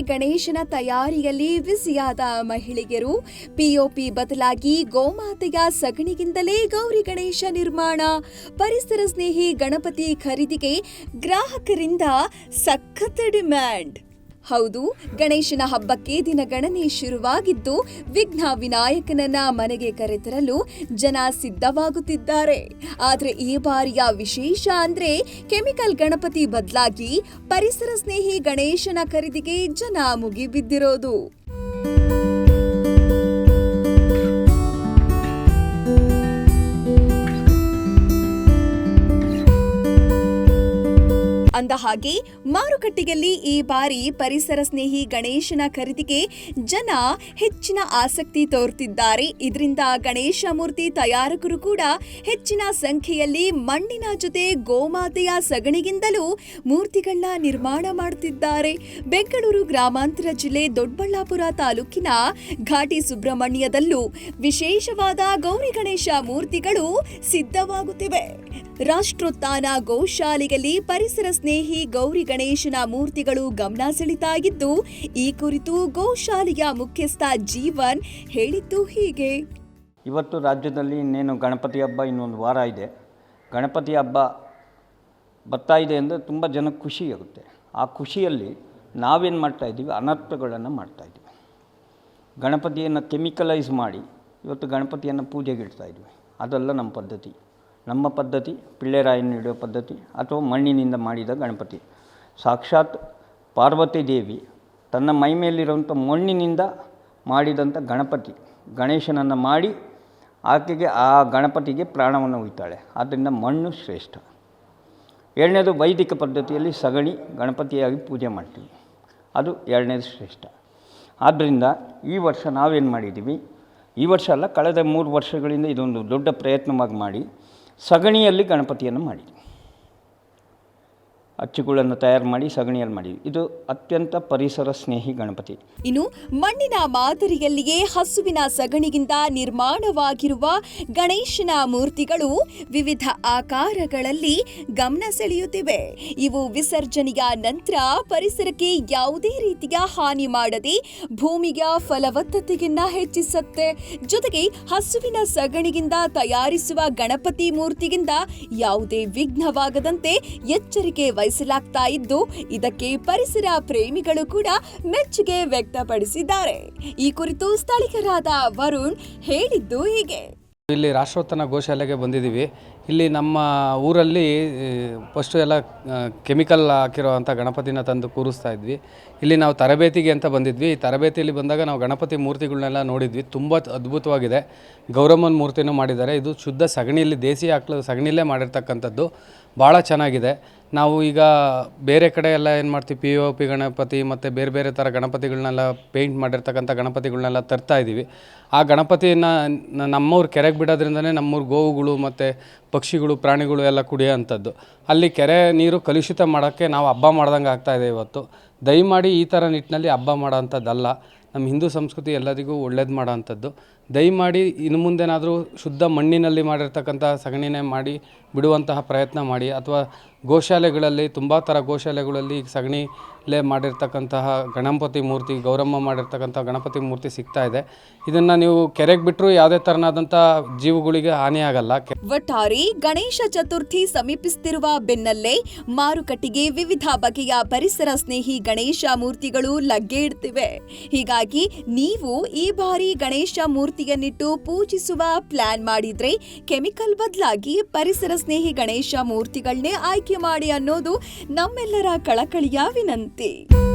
ಗಣೇಶನ ತಯಾರಿಯಲ್ಲಿ ಬ್ಯುಸಿಯಾದ ಮಹಿಳೆಯರು. ಪಿಒಪಿ ಬದಲಾಗಿ ಗೋಮಾತೆಯ ಸಗಣಿಗಿಂದಲೇ ಗೌರಿ ಗಣೇಶ ನಿರ್ಮಾಣ. ಪರಿಸರ ಸ್ನೇಹಿ ಗಣಪತಿ ಖರೀದಿಗೆ ಗ್ರಾಹಕರಿಂದ ಸಖತ್ ಡಿಮ್ಯಾಂಡ್. ಹೌದು, ಗಣೇಶನ ಹಬ್ಬಕ್ಕೆ ದಿನಗಣನೆ ಶುರುವಾಗಿದ್ದು ವಿಘ್ನ ವಿನಾಯಕನನ್ನ ಮನೆಗೆ ಕರೆತರಲು ಜನ ಸಿದ್ಧವಾಗುತ್ತಿದ್ದಾರೆ. ಆದರೆ ಈ ಬಾರಿಯ ವಿಶೇಷ ಅಂದ್ರೆ ಕೆಮಿಕಲ್ ಗಣಪತಿ ಬದಲಾಗಿ ಪರಿಸರ ಸ್ನೇಹಿ ಗಣೇಶನ ಖರೀದಿಗೆ ಜನ ಮುಗಿಬಿದ್ದಿರೋದು. ಅಂದ ಹಾಗೆ ಮಾರುಕಟ್ಟೆಯಲ್ಲಿ ಈ ಬಾರಿ ಪರಿಸರ ಸ್ನೇಹಿ ಗಣೇಶನ ಖರೀದಿಗೆ ಜನ ಹೆಚ್ಚಿನ ಆಸಕ್ತಿ ತೋರುತ್ತಿದ್ದಾರೆ. ಇದರಿಂದ ಗಣೇಶ ಮೂರ್ತಿ ತಯಾರಕರು ಕೂಡ ಹೆಚ್ಚಿನ ಸಂಖ್ಯೆಯಲ್ಲಿ ಮಣ್ಣಿನ ಜೊತೆ ಗೋಮಾತೆಯ ಸಗಣಿಗಿಂದಲೂ ಮೂರ್ತಿಗಳನ್ನ ನಿರ್ಮಾಣ ಮಾಡುತ್ತಿದ್ದಾರೆ. ಬೆಂಗಳೂರು ಗ್ರಾಮಾಂತರ ಜಿಲ್ಲೆ ದೊಡ್ಡಬಳ್ಳಾಪುರ ತಾಲೂಕಿನ ಘಾಟಿ ಸುಬ್ರಹ್ಮಣ್ಯದಲ್ಲೂ ವಿಶೇಷವಾದ ಗೌರಿ ಗಣೇಶ ಮೂರ್ತಿಗಳು ಸಿದ್ಧವಾಗುತ್ತಿವೆ. ರಾಷ್ಟ್ರೋತ್ಥಾನ ಗೋಶಾಲೆಯಲ್ಲಿ ಪರಿಸರ ಸ್ನೇಹಿ ಗೌರಿ ಗಣೇಶನ ಮೂರ್ತಿಗಳು ಗಮನ ಸೆಳೀತಾ ಇದ್ದು ಈ ಕುರಿತು ಗೋಶಾಲೆಯ ಮುಖ್ಯಸ್ಥ ಜೀವನ್ ಹೇಳಿದ್ದು ಹೀಗೆ. ಇವತ್ತು ರಾಜ್ಯದಲ್ಲಿ ಇನ್ನೇನು ಗಣಪತಿ ಹಬ್ಬ ಇನ್ನೊಂದು ವಾರ ಇದೆ. ಗಣಪತಿ ಹಬ್ಬ ಬರ್ತಾ ಇದೆ ಅಂದರೆ ತುಂಬ ಜನಕ್ಕೆ ಖುಷಿ ಆಗುತ್ತೆ. ಆ ಖುಷಿಯಲ್ಲಿ ನಾವೇನು ಮಾಡ್ತಾಯಿದ್ದೀವಿ ಅನರ್ಥಗಳನ್ನು ಮಾಡ್ತಾಯಿದ್ದೀವಿ ಗಣಪತಿಯನ್ನು ಕೆಮಿಕಲೈಸ್ ಮಾಡಿ ಇವತ್ತು ಗಣಪತಿಯನ್ನು ಇದ್ವಿ. ಅದಲ್ಲ ನಮ್ಮ ಪದ್ಧತಿ. ನಮ್ಮ ಪದ್ಧತಿ ಪಿಳ್ಳೆರಾಯನ್ನು ಇಡೋ ಪದ್ಧತಿ ಅಥವಾ ಮಣ್ಣಿನಿಂದ ಮಾಡಿದ ಗಣಪತಿ. ಸಾಕ್ಷಾತ್ ಪಾರ್ವತಿ ದೇವಿ ತನ್ನ ಮೈ ಮೇಲಿರುವಂಥ ಮಣ್ಣಿನಿಂದ ಮಾಡಿದಂಥ ಗಣಪತಿ. ಗಣೇಶನನ್ನು ಮಾಡಿ ಆಕೆಗೆ ಆ ಗಣಪತಿಗೆ ಪ್ರಾಣವನ್ನು ಉಯ್ತಾಳೆ. ಆದ್ದರಿಂದ ಮಣ್ಣು ಶ್ರೇಷ್ಠ. ಎರಡನೇದು ವೈದಿಕ ಪದ್ಧತಿಯಲ್ಲಿ ಸಗಣಿ ಗಣಪತಿಯಾಗಿ ಪೂಜೆ ಮಾಡ್ತೀವಿ. ಅದು ಎರಡನೇದು ಶ್ರೇಷ್ಠ. ಆದ್ದರಿಂದ ಈ ವರ್ಷ ನಾವೇನು ಮಾಡಿದ್ದೀವಿ? ಈ ವರ್ಷ ಅಲ್ಲ, ಕಳೆದ ಮೂರು ವರ್ಷಗಳಿಂದ ಇದೊಂದು ದೊಡ್ಡ ಪ್ರಯತ್ನವಾಗಿ ಮಾಡಿ ಸಗಣಿಯಲ್ಲಿ ಗಣಪತಿಯನ್ನು ಮಾಡಿದ್ವಿ. ಅಚ್ಚುಗಳನ್ನು ತಯಾರು ಮಾಡಿ ಸಗಣಿಯಲ್ಲಿ ಮಾಡಿ ಇದು ಅತ್ಯಂತ ಪರಿಸರ ಸ್ನೇಹಿ ಗಣಪತಿ. ಇನ್ನು ಮಣ್ಣಿನ ಮಾದರಿಯಲ್ಲಿಯೇ ಹಸುವಿನ ಸಗಣಿಗಿಂತ ನಿರ್ಮಾಣವಾಗಿರುವ ಗಣೇಶನ ಮೂರ್ತಿಗಳು ವಿವಿಧ ಆಕಾರಗಳಲ್ಲಿ ಗಮನ ಸೆಳೆಯುತ್ತಿವೆ. ಇವು ವಿಸರ್ಜನೆಯ ನಂತರ ಪರಿಸರಕ್ಕೆ ಯಾವುದೇ ರೀತಿಯ ಹಾನಿ ಮಾಡದೆ ಭೂಮಿಯ ಫಲವತ್ತತೆಯನ್ನ ಹೆಚ್ಚಿಸುತ್ತೆ. ಜೊತೆಗೆ ಹಸುವಿನ ಸಗಣಿಗಿಂದ ತಯಾರಿಸುವ ಗಣಪತಿ ಮೂರ್ತಿಗಿಂತ ಯಾವುದೇ ವಿಘ್ನವಾಗದಂತೆ ಎಚ್ಚರಿಕೆ ವಹಿಸಲಾಗ್ತಾ ಇದ್ದು, ಇದಕ್ಕೆ ಪರಿಸರ ಪ್ರೇಮಿಗಳು ಕೂಡ ಮೆಚ್ಚುಗೆ ವ್ಯಕ್ತಪಡಿಸಿದ್ದಾರೆ. ಈ ಕುರಿತು ಸ್ಥಳೀಯರಾದ ವರುಣ್ ಹೇಳಿದ್ದು ಹೀಗೆ. ಇಲ್ಲಿ ರಾಷ್ಟ್ರೋತ್ತನ ಗೋಶಾಲೆಗೆ ಬಂದಿದ್ದೀವಿ. ಇಲ್ಲಿ ನಮ್ಮ ಊರಲ್ಲಿ ಫಸ್ಟು ಎಲ್ಲ ಕೆಮಿಕಲ್ ಹಾಕಿರೋ ಅಂಥ ಗಣಪತಿನ ತಂದು ಕೂರಿಸ್ತಾ ಇದ್ವಿ. ಇಲ್ಲಿ ನಾವು ತರಬೇತಿಗೆ ಅಂತ ಬಂದಿದ್ವಿ. ಈ ತರಬೇತಿಯಲ್ಲಿ ಬಂದಾಗ ನಾವು ಗಣಪತಿ ಮೂರ್ತಿಗಳನ್ನೆಲ್ಲ ನೋಡಿದ್ವಿ. ತುಂಬ ಅದ್ಭುತವಾಗಿದೆ. ಗೌರಮ್ಮನ ಮೂರ್ತಿನೂ ಮಾಡಿದ್ದಾರೆ. ಇದು ಶುದ್ಧ ಸಗಣಿಯಲ್ಲಿ, ದೇಸಿ ಹಾಕಲು ಸಗಣಿಯಲ್ಲೇ ಮಾಡಿರ್ತಕ್ಕಂಥದ್ದು. ಭಾಳ ಚೆನ್ನಾಗಿದೆ. ನಾವು ಈಗ ಬೇರೆ ಕಡೆ ಎಲ್ಲ ಏನು ಮಾಡ್ತೀವಿ? ಪಿ ಒ ಪಿ ಗಣಪತಿ ಮತ್ತು ಬೇರೆ ಬೇರೆ ಥರ ಗಣಪತಿಗಳನ್ನೆಲ್ಲ ಪೇಂಟ್ ಮಾಡಿರ್ತಕ್ಕಂಥ ಗಣಪತಿಗಳನ್ನೆಲ್ಲ ತರ್ತಾ ಇದ್ದೀವಿ. ಆ ಗಣಪತಿಯನ್ನು ನಮ್ಮವ್ರು ಕೆರೆಗೆ ಬಿಡೋದ್ರಿಂದನೇ ನಮ್ಮೂರು ಗೋವುಗಳು ಮತ್ತು ಪಕ್ಷಿಗಳು, ಪ್ರಾಣಿಗಳು ಎಲ್ಲ ಕುಡಿಯೋ ಅಂಥದ್ದು ಅಲ್ಲಿ ಕೆರೆ ನೀರು ಕಲುಷಿತ ಮಾಡೋಕ್ಕೆ ನಾವು ಹಬ್ಬ ಮಾಡ್ದಂಗೆ ಆಗ್ತಾಯಿದೆ ಇವತ್ತು. ದಯಮಾಡಿ ಈ ಥರ ನಿಟ್ಟಿನಲ್ಲಿ ಹಬ್ಬ ಮಾಡೋ ಅಂಥದ್ದಲ್ಲ ನಮ್ಮ ಹಿಂದೂ ಸಂಸ್ಕೃತಿ ಎಲ್ಲರಿಗೂ ಒಳ್ಳೇದು ಮಾಡೋವಂಥದ್ದು ದಯಮಾಡಿ ಇನ್ನು ಮುಂದೇನಾದರೂ ಶುದ್ಧ ಮಣ್ಣಿನಲ್ಲಿ ಮಾಡಿರ್ತಕ್ಕಂಥ ಸಗಣಿನೇ ಮಾಡಿ ಬಿಡುವಂತಹ ಪ್ರಯತ್ನ ಮಾಡಿ, ಅಥವಾ ಗೋಶಾಲೆಗಳಲ್ಲಿ ತುಂಬ ಥರ ಗೋಶಾಲೆಗಳಲ್ಲಿ ಈಗ ಸಗಣಿಲೇ ಮಾಡಿರ್ತಕ್ಕಂತಹ ಗಣಪತಿ ಮೂರ್ತಿ, ಗೌರಮ್ಮ ಮಾಡಿರ್ತಕ್ಕಂಥ ಗಣಪತಿ ಮೂರ್ತಿ ಸಿಗ್ತಾ ಇದೆ. ಇದನ್ನು ನೀವು ಕೆರೆಗೆ ಬಿಟ್ಟರು ಯಾವುದೇ ಥರನಾದಂಥ ಜೀವಗಳಿಗೆ ಹಾನಿಯಾಗಲ್ಲ. ಒಟ್ಟಾರೆ ಗಣೇಶ ಚತುರ್ಥಿ ಸಮೀಪಿಸುತ್ತಿರುವ ಬೆನ್ನಲ್ಲೇ ಮಾರುಕಟ್ಟೆಗೆ ವಿವಿಧ ಬಗೆಯ ಪರಿಸರ ಸ್ನೇಹಿ ಗಣೇಶ ಮೂರ್ತಿಗಳು ಲಗ್ಗೆ ಇಡ್ತಿವೆ ಹೀಗಾಗಿ ನೀವು ಈ ಬಾರಿ ಗಣೇಶ ಮೂರ್ತಿಯನ್ನಿಟ್ಟು ಪೂಜಿಸುವ ಪ್ಲಾನ್ ಮಾಡಿದ್ರೆ ಕೆಮಿಕಲ್ ಬದಲಾಗಿ ಪರಿಸರ ಸ್ನೇಹಿ ಗಣೇಶ ಮೂರ್ತಿಗಳನ್ನೇ ಆಯ್ಕೆ ಮಾಡಿ ಅನ್ನೋದು ನಮ್ಮೆಲ್ಲರ ಕಳಕಳಿಯ ವಿನಂತಿ. indeed.